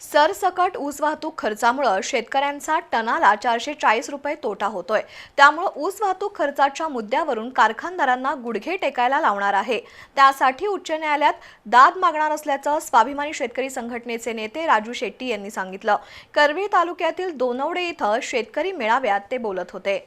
सरसकट ऊस वाहतूक खर्चामुळं शेतकऱ्यांचा टनाला चारशे चाळीस रुपये तोटा होतोय. त्यामुळं ऊस वाहतूक खर्चाच्या मुद्द्यावरून कारखानदारांना गुडघे टेकायला लावणार आहे. त्यासाठी उच्च न्यायालयात दाद मागणार असल्याचं स्वाभिमानी शेतकरी संघटनेचे नेते राजू शेट्टी यांनी सांगितलं. करवीर तालुक्यातील दोनवडे इथं शेतकरी मेळाव्यात ते बोलत होते.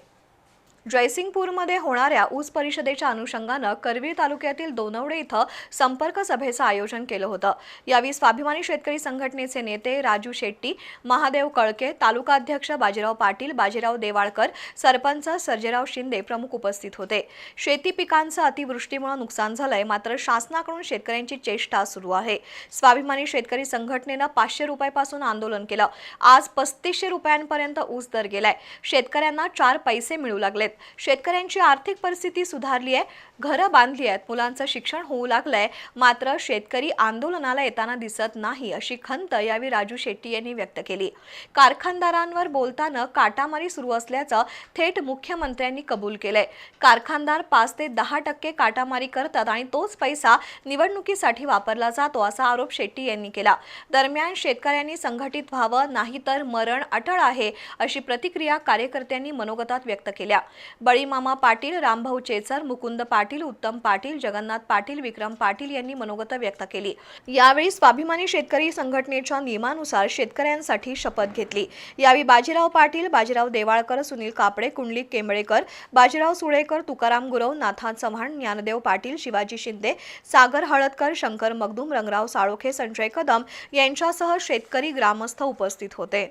जयसिंगपूरमध्ये होणाऱ्या ऊस परिषदेच्या अनुषंगानं करवीर तालुक्यातील दोनवडे इथं संपर्क सभेचं आयोजन केलं होतं. यावेळी स्वाभिमानी शेतकरी संघटनेचे नेते राजू शेट्टी महादेव कळके तालुकाध्यक्ष बाजीराव पाटील बाजीराव देवाळकर सरपंच सर्जेराव शिंदे प्रमुख उपस्थित होते. शेती पिकांचं अतिवृष्टीमुळे नुकसान झालंय मात्र शासनाकडून शेतकऱ्यांची चेष्टा सुरू आहे. स्वाभिमानी शेतकरी संघटनेनं पाचशे रुपयापासून आंदोलन केलं. आज पस्तीसशे रुपयांपर्यंत ऊस दर गेलाय. शेतकऱ्यांना चार पैसे मिळू लागलेत. शेतकऱ्यांची आर्थिक परिस्थिती सुधारली आहे. घरं बांधली आहेत. मुलांचं शिक्षण होऊ लागलंय. मात्र शेतकरी आंदोलनाला येताना दिसत नाही अशी खंत यावेळी राजू शेट्टी यांनी व्यक्त केली. कारखानदारांवर बोलताना काटामारी सुरू असल्याचं थेट मुख्यमंत्र्यांनी कबूल केलंय. कारखानदार पाच ते दहा टक्के काटामारी करतात आणि तोच पैसा निवडणुकीसाठी वापरला जातो असा आरोप शेट्टी यांनी केला. दरम्यान शेतकऱ्यांनी संघटित व्हावं नाही तर मरण अटळ आहे अशी प्रतिक्रिया कार्यकर्त्यांनी मनोगतात व्यक्त केल्या. बळीमामा पाटील रामभाऊ चेचर मुकुंद पाटील उत्तम पाटील जगन्नाथ पाटील विक्रम पाटील यांनी मनोगत व्यक्त केली. यावेळी स्वाभिमानी शेतकरी संघटनेच्या नियमानुसार शेतकऱ्यांसाठी शपथ घेतली. यावेळी बाजीराव पाटील बाजीराव देवाळकर सुनील कापडे कुंडलिक केंबळेकर बाजीराव सुळेकर तुकाराम गुरव नाथा चव्हाण ज्ञानदेव पाटील शिवाजी शिंदे सागर हळदकर शंकर मगदूम रंगराव साळोखे संजय कदम यांच्यासह शेतकरी ग्रामस्थ उपस्थित होते.